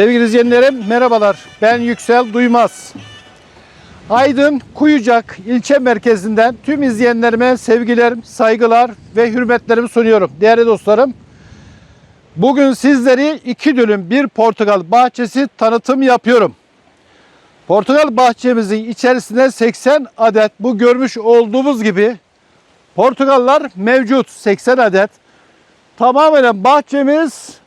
Sevgili izleyenlerim merhabalar. Ben Yüksel Duymaz. Aydın Kuyucak ilçe merkezinden tüm izleyenlerime sevgilerim, saygılar ve hürmetlerimi sunuyorum. Değerli dostlarım, bugün sizleri iki dönüm bir portakal bahçesi tanıtım yapıyorum. Portakal bahçemizin içerisinde 80 adet bu görmüş olduğumuz gibi portakallar mevcut 80 adet. Tamamen bahçemiz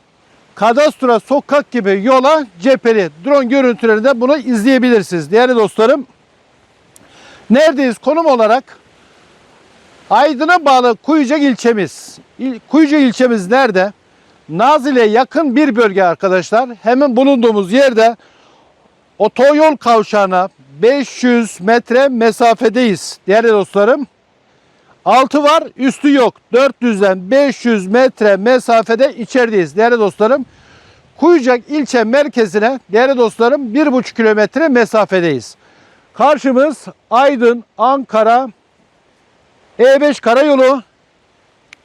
kadastro sokak gibi yola cepheli drone görüntülerinde bunu izleyebilirsiniz değerli dostlarım. Neredeyiz konum olarak? Aydın'a bağlı Kuyucak ilçemiz. İl- Kuyucak ilçemiz nerede? Nazilli'ye yakın bir bölge arkadaşlar. Hemen bulunduğumuz yerde otoyol kavşağına 500 metre mesafedeyiz değerli dostlarım. Altı var, üstü yok. 400'den 500 metre mesafede içerideyiz değerli dostlarım. Kuyucak ilçe merkezine değerli dostlarım 1,5 kilometre mesafedeyiz. Karşımız Aydın, Ankara, E5 karayolu.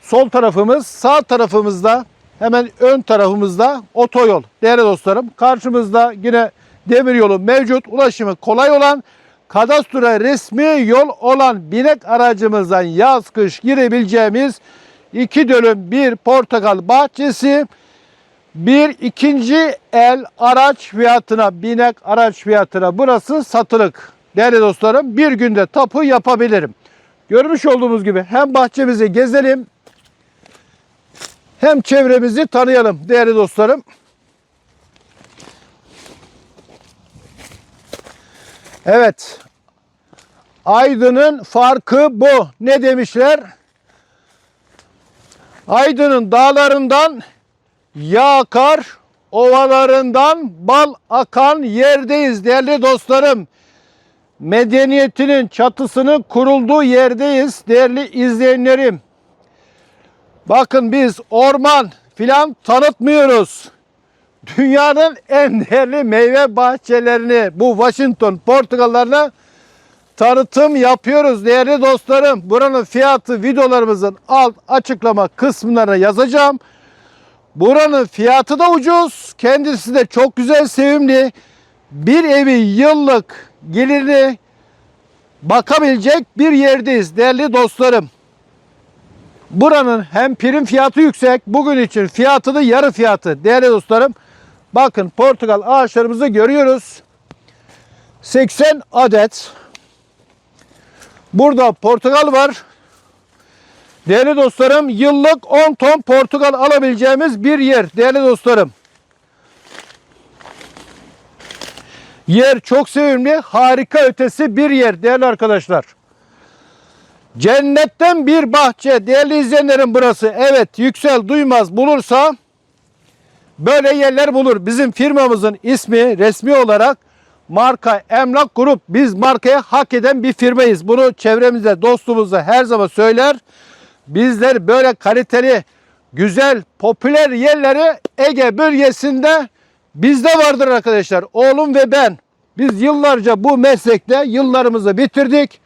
Sol tarafımız, sağ tarafımızda hemen ön tarafımızda otoyol. Değerli dostlarım karşımızda yine demir yolu mevcut. Ulaşımı kolay olan kadastro resmi yol olan binek aracımızdan yaz kış girebileceğimiz iki dönüm bir portakal bahçesi bir ikinci el araç fiyatına binek araç fiyatına burası satılık. Değerli dostlarım bir günde tapu yapabilirim. Görmüş olduğumuz gibi hem bahçemizi gezelim hem çevremizi tanıyalım değerli dostlarım. Evet. Aydın'ın farkı bu. Ne demişler? Aydın'ın dağlarından yağ akar, ovalarından bal akan yerdeyiz değerli dostlarım. Medeniyetinin çatısının kurulduğu yerdeyiz değerli izleyenlerim. Bakın biz orman filan tanıtmıyoruz. Dünyanın en değerli meyve bahçelerini bu Washington portakallarına tanıtım yapıyoruz değerli dostlarım. Buranın fiyatı videolarımızın alt açıklama kısımlarına yazacağım. Buranın fiyatı da ucuz. Kendisi de çok güzel, sevimli. Bir evi yıllık gelirini bakabilecek bir yerdeyiz değerli dostlarım. Buranın hem prim fiyatı yüksek, bugün için fiyatı da yarı fiyatı değerli dostlarım. Bakın portakal ağaçlarımızı görüyoruz. 80 adet. Burada portakal var. Değerli dostlarım yıllık 10 ton portakal alabileceğimiz bir yer değerli dostlarım. Yer çok sevimli, harika ötesi bir yer değerli arkadaşlar. Cennetten bir bahçe değerli izleyenlerim burası. Evet Yüksel Duymaz bulursa böyle yerler bulur. Bizim firmamızın ismi resmi olarak marka Emlak Grup. Biz markaya hak eden bir firmayız. Bunu çevremizde, dostumuzda her zaman söyler. Bizler böyle kaliteli, güzel, popüler yerleri Ege bölgesinde bizde vardır arkadaşlar. Oğlum ve ben. Biz yıllarca bu meslekte yıllarımızı bitirdik.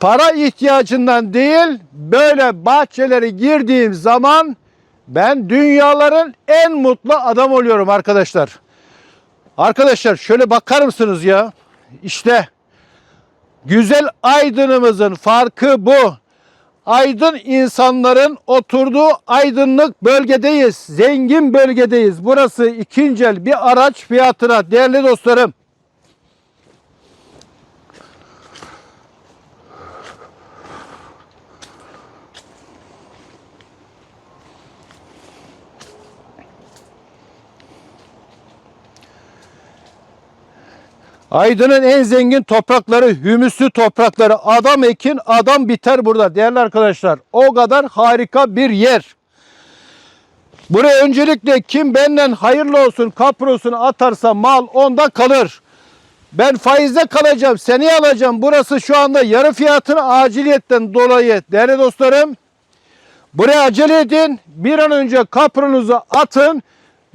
Para ihtiyacından değil, böyle bahçeleri girdiğim zaman ben dünyaların en mutlu adam oluyorum arkadaşlar. Arkadaşlar şöyle bakar mısınız ya? İşte güzel aydınımızın farkı bu. Aydın insanların oturduğu aydınlık bölgedeyiz. Zengin bölgedeyiz. Burası ikinci el bir araç fiyatına değerli dostlarım. Aydın'ın en zengin toprakları, hümüslü toprakları. Adam ekin, adam biter burada değerli arkadaşlar. O kadar harika bir yer. Buraya öncelikle kim benden hayırlı olsun, kaprosunu atarsa mal onda kalır. Ben faizde kalacağım, seneye alacağım. Burası şu anda yarı fiyatına aciliyetten dolayı değerli dostlarım. Buraya acele edin. Bir an önce kapronuzu atın.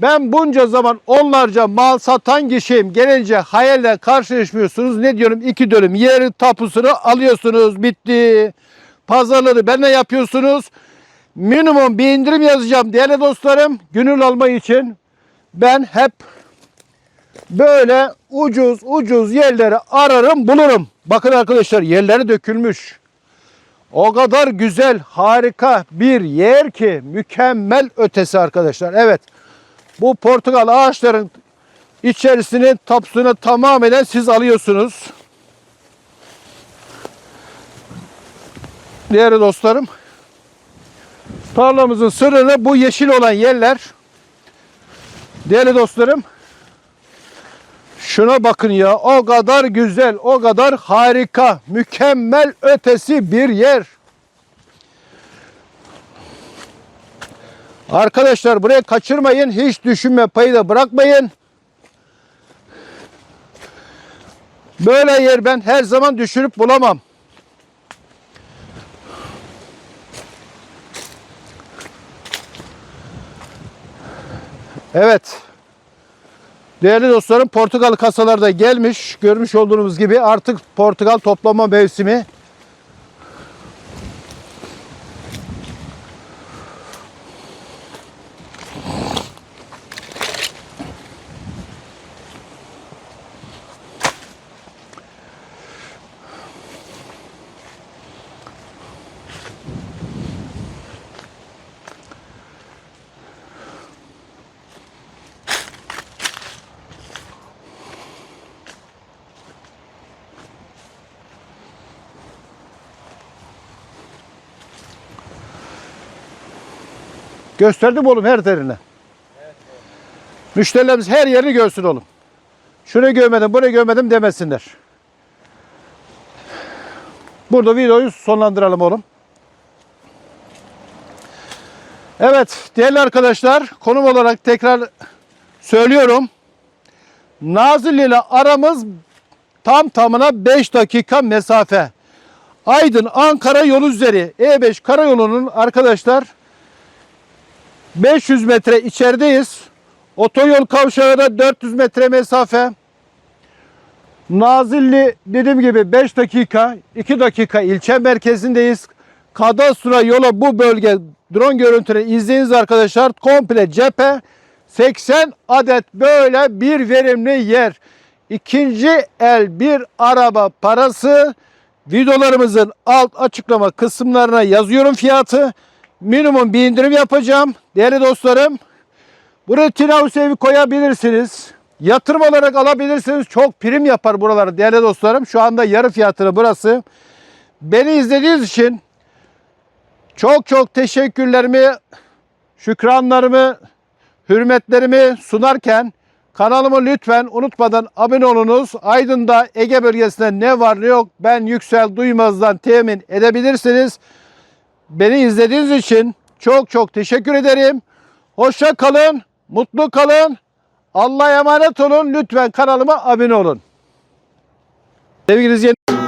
Ben bunca zaman onlarca mal satan kişiyim. Gelince hayalle karşılaşmıyorsunuz. Ne diyorum? İki dönüm yeri tapusunu alıyorsunuz. Bitti. Pazarları benle yapıyorsunuz. minimum bir indirim yazacağım değerli dostlarım. Gönül alma için ben hep böyle ucuz ucuz yerleri ararım bulurum. Bakın arkadaşlar yerleri dökülmüş. O kadar güzel, harika bir yer ki mükemmel ötesi arkadaşlar. Evet. Bu portakal ağaçların içerisinin tapsını tamamen siz alıyorsunuz. Değerli dostlarım. Tarlamızın sırrını bu yeşil olan yerler. Değerli dostlarım. Şuna bakın ya. O kadar güzel, o kadar harika, mükemmel ötesi bir yer. Arkadaşlar buraya kaçırmayın. Hiç düşünme payı da bırakmayın. Böyle yer ben her zaman düşünüp bulamam. Evet. Değerli dostlarım Portakal kasalar da gelmiş. Görmüş olduğunuz gibi artık Portakal toplama mevsimi. Gösterdim oğlum her terine. Müşterilerimiz her yerini görsün oğlum. Şunu görmedim, burayı görmedim demesinler. Burada videoyu sonlandıralım oğlum. Evet değerli arkadaşlar konum olarak tekrar söylüyorum. Nazilli ile aramız tam tamına 5 dakika mesafe. Aydın Ankara yolu üzeri E5 karayolunun arkadaşlar 500 metre içerideyiz. Otoyol kavşağına 400 metre mesafe. Nazilli dediğim gibi 5 dakika, 2 dakika ilçe merkezindeyiz. Kadastro yola bu bölge drone görüntüleri izleyiniz arkadaşlar. Komple cephe 80 adet böyle bir verimli yer. İkinci el bir araba parası videolarımızın alt açıklama kısımlarına yazıyorum fiyatı. Minimum bir indirim yapacağım. Değerli dostlarım buraya Tinhouse evi koyabilirsiniz. Yatırım olarak alabilirsiniz. Çok prim yapar buraları değerli dostlarım. Şu anda yarı fiyatını burası. Beni izlediğiniz için çok çok teşekkürlerimi, şükranlarımı, hürmetlerimi sunarken kanalımı lütfen unutmadan abone olunuz. Aydın'da Ege bölgesinde ne var ne yok ben Yüksel Duymaz'dan temin edebilirsiniz. Beni izlediğiniz için çok çok teşekkür ederim. Hoşça kalın, mutlu kalın. Allah'a emanet olun. Lütfen kanalıma abone olun. Sevgili izleyenler.